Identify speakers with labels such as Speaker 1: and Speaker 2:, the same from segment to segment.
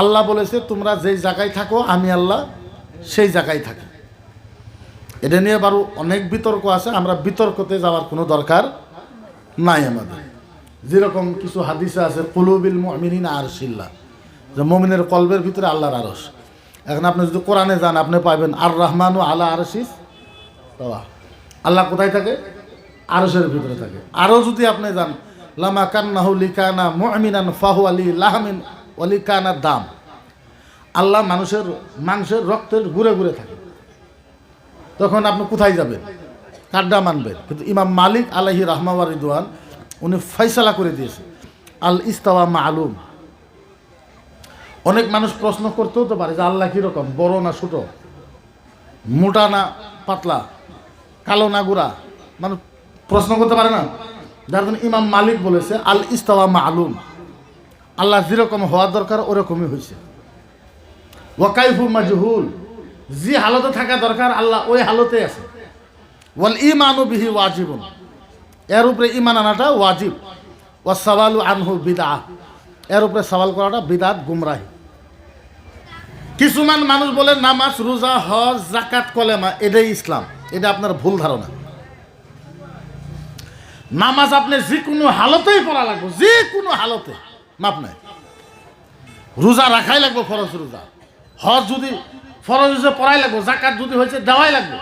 Speaker 1: আল্লাহ বলেছে, তোমরা যেই জায়গায় থাকো, আমি আল্লাহ সেই জায়গায় থাকি। এটা নিয়ে বারো অনেক বিতর্ক আছে, আমরা বিতর্কতে যাওয়ার কোনো দরকার নাই আমাদের। যেরকম কিছু হাদিসে আছে, কুলুবিল মমিনিন আর শিল্লা যে মমিনের কলবের ভিতরে আল্লাহর আরস এখন আপনি যদি কোরআনে যান, আপনি পাবেন আর রহমান ও আল্লাহ আরশিস আল্লাহ কোথায় থাকে? আরসের ভিতরে থাকে। আরও যদি আপনি যান, লামা কান্নাহু লিকানা মুমিনান ফাহু আলী লাহমিন অলিকানা দাম। আল্লাহ মানুষের মাংসের রক্তের ঘুরে ঘুরে থাকে। তখন আপনি কোথায় যাবেন? কাড্ডা মানবেন? কিন্তু ইমাম মালিক আলাহি রহমাওয়া রিদওয়ান, উনি ফয়সালা করে দিয়েছে। আল ইস্তাওয়া মালুম। অনেক মানুষ প্রশ্ন করতেও তো পারে যে আল্লাহ কীরকম বড় না ছোট? মোটা না পাতলা? কালো না গুড়া? মানে প্রশ্ন করতে পারে না। যার জন্য ইমাম মালিক বলেছে, আল ইস্তাওয়া মালুম। আল্লাহ যেরকম হওয়ার দরকার, ওরকমই হয়েছে। ওয়াকাইফু মাজহুল। যে হালতে থাকা দরকার, আল্লাহ ওই হালতে আছে। ওয়াল ইমানু বিহি ওয়াজিবুন। এর উপরে ইমান আনাটা ওয়াজিব। ওয়া সওয়ালু আনহু বিদা এর উপরে সওয়াল করাটা বিদাত গুমরাহি। কিছুমান মানুষ বলে, নামাজ, রোজা, হজ জাকাত কলেমা, এটাই ইসলাম। এটা আপনার ভুল ধারণা। নামাজ আপনি যে কোনো হালতেই পড়া লাগবে, যে কোনো হালতে। মাপ নাই। রোজা রাখাই লাগবে ফরজ রোজা। হজ যদি ফরজ হয়েছে পড়াই লাগবে জাকাত যদি হয়েছে দেওয়াই লাগবে।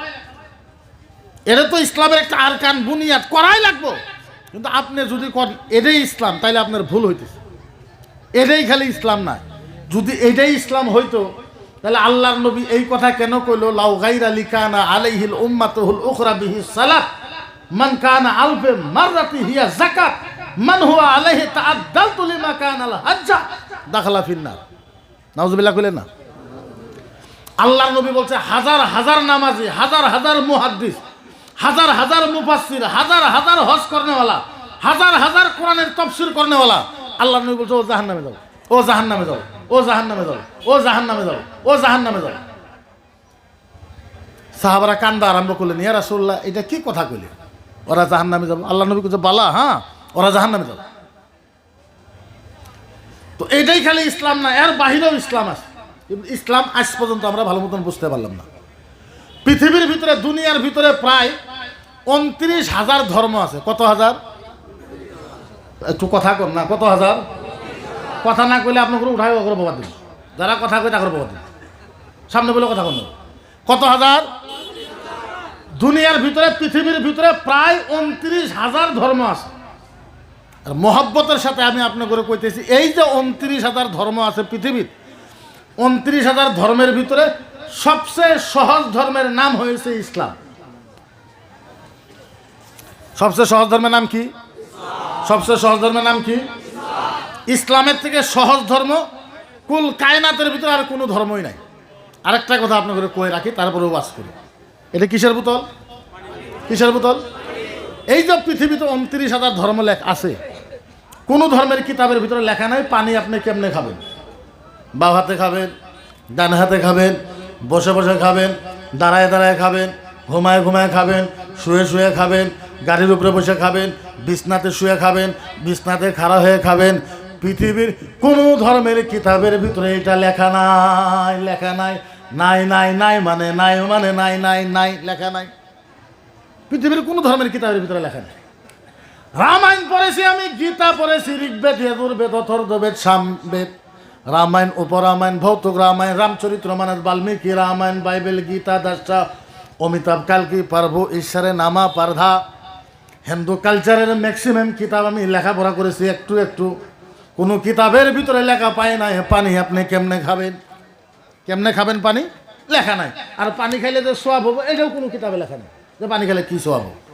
Speaker 1: এটা তো ইসলামের একটা আরকান বুনিয়াদ, করাই লাগবে। কিন্তু আপনি যদি করেন এটাই ইসলাম, তাইলে আপনার ভুল হইতেছে। এটাই খালি ইসলাম না। যদি এটাই ইসলাম হইতো তাহলে আল্লাহর নবী এই কথা কেন কইলো? লাউ গাইরা লিকানা আলাইহিল উম্মাতুহুল উখরা বিহি সালাত, মান কানা আলফে মাররাতি হিয়া যাকাত। মান হুয়া আলাইহি তাআদ্দালতু লিমা কানা আল হাজ্জা, দাখালা ফিন্নার। নাউজুবিল্লাহ কইলেন না? আল্লাহর নবী বলছে, হাজার হাজার নামাজি, হাজার হাজার মুহাদ্দিস, হাজার হাজার মুফাসসির, হাজার হাজার হজ করনেওয়ালা, হাজার হাজার কোরআনের তফসির করনেওয়ালা। আল্লাহর নবী বলছে, ও জাহান্নামে যাও, ও জাহান্নামে যাও, ও জাহান্নামে যাও, ও জাহান্নামে যাও, ও জাহান্নামে যাও। সাহাবারা কান্দা আরম্ভ করলেন, ইয়া রাসূলুল্লাহ, এটা কি কথা কইলে ওরা জাহান্নামে যাব। আল্লাহ নবী বলছে, বালা হ্যাঁ ওরা জাহান্নামে যাবে। তো এটাই খালি ইসলাম না, এর বাহিরেও ইসলাম আছে। ইসলাম আজ পর্যন্ত আমরা ভালো মতন বুঝতে পারলাম না। পৃথিবীর ভিতরে, দুনিয়ার ভিতরে প্রায় উনত্রিশ হাজার ধর্ম আছে। কত হাজার? একটু কথা কর না, কত হাজার? কথা না কইলে আপনার উঠাই বাবা দিন যারা কথা কই তাকে বাবা দিন সামনে বলে কথা কন কত হাজার? দুনিয়ার ভিতরে, পৃথিবীর ভিতরে প্রায় উনত্রিশ হাজার ধর্ম আছে। আর মহব্বতের সাথে আমি আপনার করে কইতেছি, এই যে উনত্রিশ হাজার ধর্ম আছে পৃথিবীর, উনত্রিশ হাজার ধর্মের ভিতরে সবচেয়ে সহজ ধর্মের নাম হয়েছে ইসলাম। সবচেয়ে সহজ ধর্মের নাম কি? সবচেয়ে সহজ ধর্মের নাম কি? ইসলামের থেকে সহজ ধর্ম, কুল কায়নাতের ভিতরে আর কোনো ধর্মই নাই। আরেকটা কথা আপনাকে কয়ে রাখি তারপরে বাস করি। এটা কিসের বোতল? কিসের বোতল? এই যে পৃথিবীতে উনত্রিশ হাজার ধর্ম লেখ আছে কোনো ধর্মের কিতাবের ভিতরে লেখা নাই, পানি আপনি কেমনে খাবেন? বাম হাতে খাবেন, ডান হাতে খাবেন, বসে বসে খাবেন, দাঁড়ায় দাঁড়ায় খাবেন, ঘুমায় ঘুমায় খাবেন, শুয়ে শুয়ে খাবেন, গাড়ির উপরে বসে খাবেন, বিছনাতে শুয়ে খাবেন, বিছনাতে খাড়া হয়ে খাবেন, পৃথিবীর কোনো ধর্মের কিতাবের ভিতরে এটা লেখা নাই লেখা নাই নাই নাই নাই মানে নাই মানে নাই নাই নাই, লেখা নাই। পৃথিবীর কোনো ধর্মের কিতাবের ভিতরে লেখা নেই। রামায়ণ পড়েছি আমি, গীতা পড়েছি, ঋগ্বেদ যজুর্বেদ অথর্ববেদ সামবেদ। রামায়ণ, উপরামায়ণ, ভৌতুক রামায়ণ রামচরিত্র মানস বাল্মীকি রামায়ণ, বাইবেল, গীতা, দাসা, অমিতাভ, কালকি, পার্ব, ঈশ্বরে নামা, পারধা। হিন্দু কালচারের ম্যাক্সিমাম কিতাব আমি লেখাপড়া করেছি একটু একটু। কোনো কিতাবের ভিতরে লেখা পায় না পানি, আপনি কেমনে খাবেন? কেমনে খাবেন পানি? লেখা নাই। আর পানি খাইলে যে সোয়াব হব, এটাও কোনো কিতাবে লেখা নেই। যে পানি খেলে কী সোয়াব হবে?